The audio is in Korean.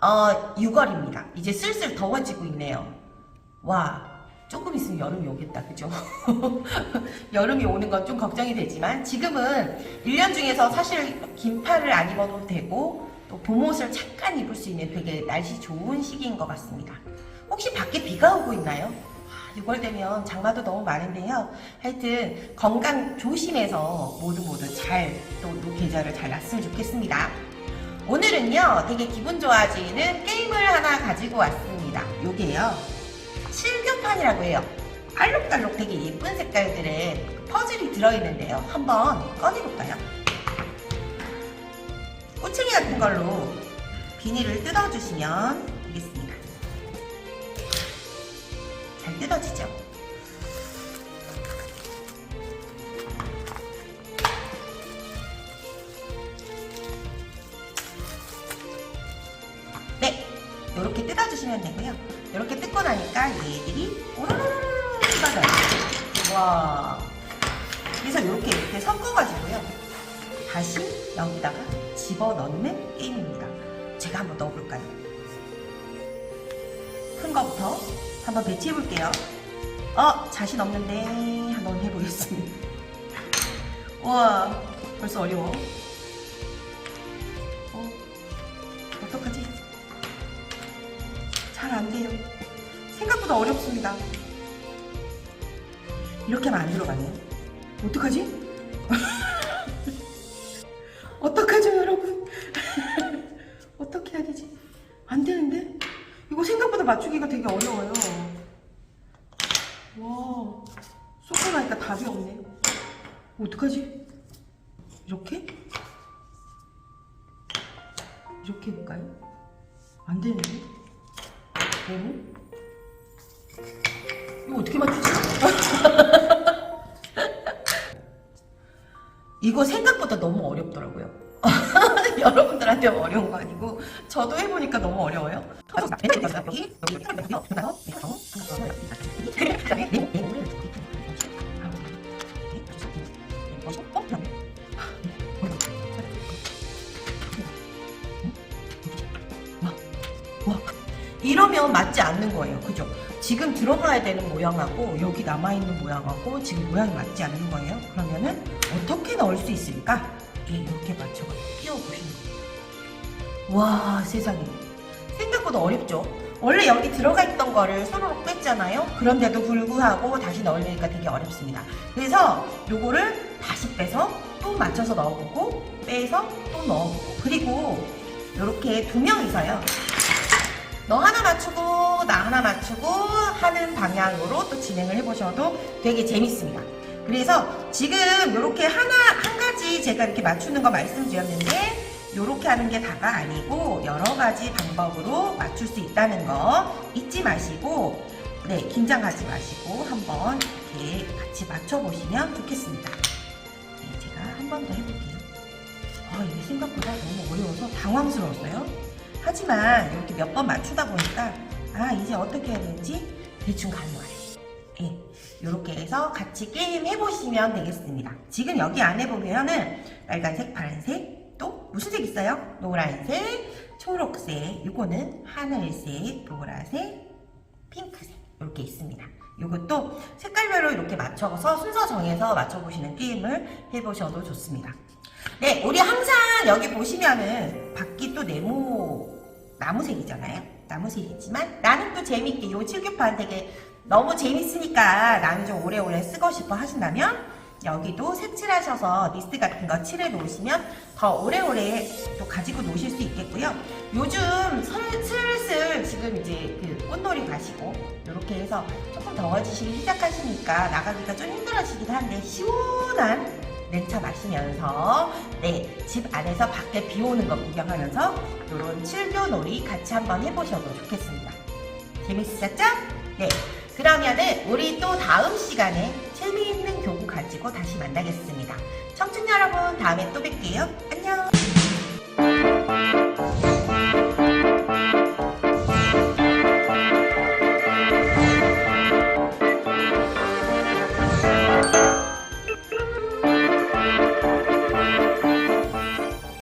어, 6월입니다. 이제 슬슬 더워지고 있네요. 와, 조금 있으면 여름이 오겠다, 그죠? 여름이 오는 건 좀 걱정이 되지만 지금은 1년 중에서 사실 긴팔을 안 입어도 되고 또 봄옷을 잠깐 입을 수 있는 되게 날씨 좋은 시기인 것 같습니다. 혹시 밖에 비가 오고 있나요? 6월 되면 장마도 너무 많은데요. 하여튼 건강 조심해서 모두 모두 잘 또 계절을 잘 났으면 좋겠습니다. 오늘은요 되게 기분 좋아지는 게임을 하나 가지고 왔습니다. 요게요 칠교판이라고 해요. 알록달록 되게 예쁜 색깔들의 퍼즐이 들어있는데요. 한번 꺼내볼까요? 꼬챙이 같은 걸로 비닐을 뜯어주시면 되겠습니다. 잘 뜯어지죠? 이렇게 뜯어주시면 되고요. 이렇게 뜯고 나니까 얘들이 오르르르르 쏟아져요. 와. 그래서 이렇게 이렇게 섞어가지고요. 다시 여기다가 집어넣는 게임입니다. 제가 한번 넣어볼까요? 큰 거부터 한번 배치해볼게요. 어, 자신 없는데 한번 해보겠습니다. 우와, 벌써 어려워. 어, 어떡하지? 잘 안 돼요. 생각보다 어렵습니다. 이렇게 하면 안 들어가네요. 어떡하지? 어떡하죠, 여러분? 어떻게 해야 되지? 안 되는데? 이거 생각보다 맞추기가 되게 어려워요. 와, 쏟고 나니까 답이 없네. 어떡하지? 이렇게? 이렇게 해볼까요? 안 되는데? 너무? 이거 어떻게 맞추지? 이거 생각보다 너무 어렵더라고요. 여러분들한테 어려운 거 아니고 저도 해보니까 너무 어려워요. 이러면 맞지 않는 거예요. 그죠? 지금 들어가야 되는 모양하고 여기 남아있는 모양하고 지금 모양이 맞지 않는 거예요. 그러면은 어떻게 넣을 수 있을까? 예, 이렇게 맞춰서 끼워보시는 거예요. 와 세상에 생각보다 어렵죠? 원래 여기 들어가 있던 거를 손으로 뺐잖아요. 그런데도 불구하고 다시 넣으려니까 되게 어렵습니다. 그래서 요거를 다시 빼서 또 맞춰서 넣어보고 빼서 또 넣어보고 그리고 이렇게 두 명 이서요. 너 하나 맞추고 나 하나 맞추고 하는 방향으로 또 진행을 해보셔도 되게 재밌습니다. 그래서 지금 이렇게 하나 한 가지 제가 이렇게 맞추는 거 말씀드렸는데 이렇게 하는 게 다가 아니고 여러 가지 방법으로 맞출 수 있다는 거 잊지 마시고 네 긴장하지 마시고 한번 이렇게 같이 맞춰보시면 좋겠습니다. 네, 제가 한 번 더 해볼게요. 아 이게 생각보다 너무 어려워서 당황스러웠어요. 하지만 이렇게 몇 번 맞추다 보니까 아 이제 어떻게 해야 되는지 대충 감이 와요. 예, 이렇게 해서 같이 게임 해보시면 되겠습니다. 지금 여기 안에 보면은 빨간색, 파란색, 또 무슨 색 있어요? 노란색, 초록색, 요거는 하늘색, 보라색, 핑크색 이렇게 있습니다. 이것도 색깔별로 이렇게 맞춰서 순서 정해서 맞춰보시는 게임을 해보셔도 좋습니다. 네, 우리 항상 여기 보시면은 바퀴 또 네모 나무색이잖아요. 나무색이지만 나는 또 재밌게 요 칠교판 되게 너무 재밌으니까 나는 좀 오래오래 쓰고 싶어 하신다면 여기도 색칠하셔서 리스트 같은 거 칠해 놓으시면 더 오래오래 또 가지고 노실 수 있겠고요. 요즘 슬- 슬슬 지금 이제 그 꽃놀이 가시고 이렇게 해서 조금 더워지시기 시작하시니까 나가기가 좀 힘들어지긴 한데 시원한 냉차 마시면서 네, 집 안에서 밖에 비 오는 거 구경하면서 이런 칠교놀이 같이 한번 해보셔도 좋겠습니다. 재밌으셨죠? 네. 그러면은 우리 또 다음 시간에 재미있는 교구 가지고 다시 만나겠습니다. 청춘 여러분 다음에 또 뵐게요. 안녕.